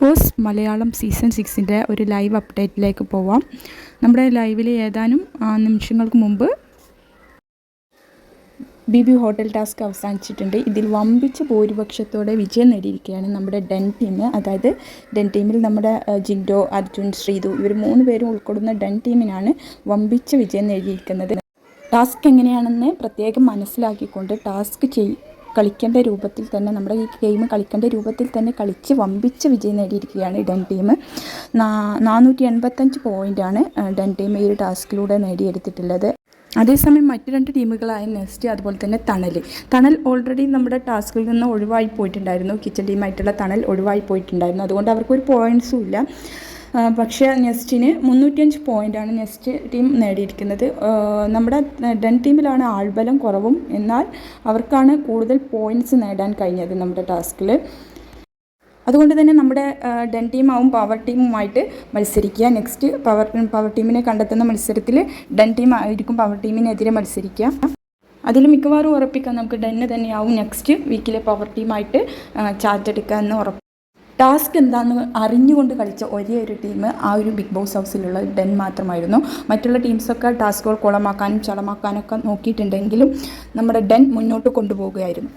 Boss Malayalam season സിക്സിന്റെ ഒരു live അപ്ഡേറ്റിലേക്ക് പോവാം. നമ്മുടെ ലൈവിൽ ഏതാനും നിമിഷങ്ങൾക്ക് മുമ്പ് ബി ബി ഹോട്ടൽ ടാസ്ക് അവസാനിച്ചിട്ടുണ്ട്. ഇതിൽ വമ്പിച്ച ഭൂരിപക്ഷത്തോടെ വിജയം നേടിയിരിക്കുകയാണ് നമ്മുടെ ഡെൻ ടീം. അതായത് ഡെൻ ടീമിൽ നമ്മുടെ ജിൻഡോ അർജുൻ ശ്രീതു ഇവർ മൂന്ന് പേരും ഉൾക്കൊള്ളുന്ന ഡെൻ ടീമിനാണ് വമ്പിച്ച വിജയം നേടിയിരിക്കുന്നത്. ടാസ്ക് എങ്ങനെയാണെന്ന് പ്രത്യേകം മനസ്സിലാക്കിക്കൊണ്ട് ടാസ്ക് ചെയ് കളിക്കേണ്ട രൂപത്തിൽ തന്നെ നമ്മുടെ ഈ ഗെയിം കളിക്കേണ്ട രൂപത്തിൽ തന്നെ കളിച്ച് വമ്പിച്ച് വിജയം നേടിയിരിക്കുകയാണ് ഡെൻ ടീം. നാനൂറ്റി എൺപത്തഞ്ച് പോയിന്റാണ് ഡെൻ ടീം ഈ ഒരു ടാസ്കിലൂടെ നേടിയെടുത്തിട്ടുള്ളത്. അതേസമയം മറ്റു രണ്ട് ടീമുകളായ നെസ്റ്റ് അതുപോലെ തന്നെ തണൽ. തണൽ ഓൾറെഡി നമ്മുടെ ടാസ്കിൽ നിന്ന് ഒഴിവായി പോയിട്ടുണ്ടായിരുന്നു. കിച്ചൺ ടീമായിട്ടുള്ള തണൽ ഒഴിവായി പോയിട്ടുണ്ടായിരുന്നു. അതുകൊണ്ട് അവർക്കൊരു പോയിൻസും ഇല്ല. പക്ഷേ നെസ്റ്റിന് മുന്നൂറ്റിയഞ്ച് പോയിന്റാണ് നെസ്റ്റ് ടീം നേടിയിരിക്കുന്നത്. നമ്മുടെ ഡൻ ടീമിലാണ് ആൾബലം കുറവും. എന്നാൽ അവർക്കാണ് കൂടുതൽ പോയിന്റ്സ് നേടാൻ കഴിഞ്ഞത് നമ്മുടെ ടാസ്കിൽ അതുകൊണ്ട് തന്നെ നമ്മുടെ ഡൺ ടീമാവും പവർ ടീമുമായിട്ട് മത്സരിക്കുക. നെക്സ്റ്റ് പവർ പവർ ടീമിനെ കണ്ടെത്തുന്ന മത്സരത്തിൽ ഡെൻ ടീം ആയിരിക്കും പവർ ടീമിനെതിരെ മത്സരിക്കുക. അതിൽ മിക്കവാറും ഉറപ്പിക്കാൻ നമുക്ക് ഡെന്ന് തന്നെയാവും. നെക്സ്റ്റ് വീക്കിലെ പവർ ടീമായിട്ട് ചാർജ് എടുക്കുക എന്ന് ഉറപ്പ് ടാസ്ക് എന്താണെന്ന് അറിഞ്ഞുകൊണ്ട് കളിച്ച ഒരേ ഒരു ടീം ആ ഒരു ബിഗ് ബോസ് ഹൗസിലുള്ള ഡെൻ മാത്രമായിരുന്നു. മറ്റുള്ള ടീംസൊക്കെ ടാസ്കുകൾ കുളമാക്കാനും ചളമാക്കാനൊക്കെ നോക്കിയിട്ടുണ്ടെങ്കിലും നമ്മുടെ ഡെൻ മുന്നോട്ട് കൊണ്ടുപോവുകയായിരുന്നു.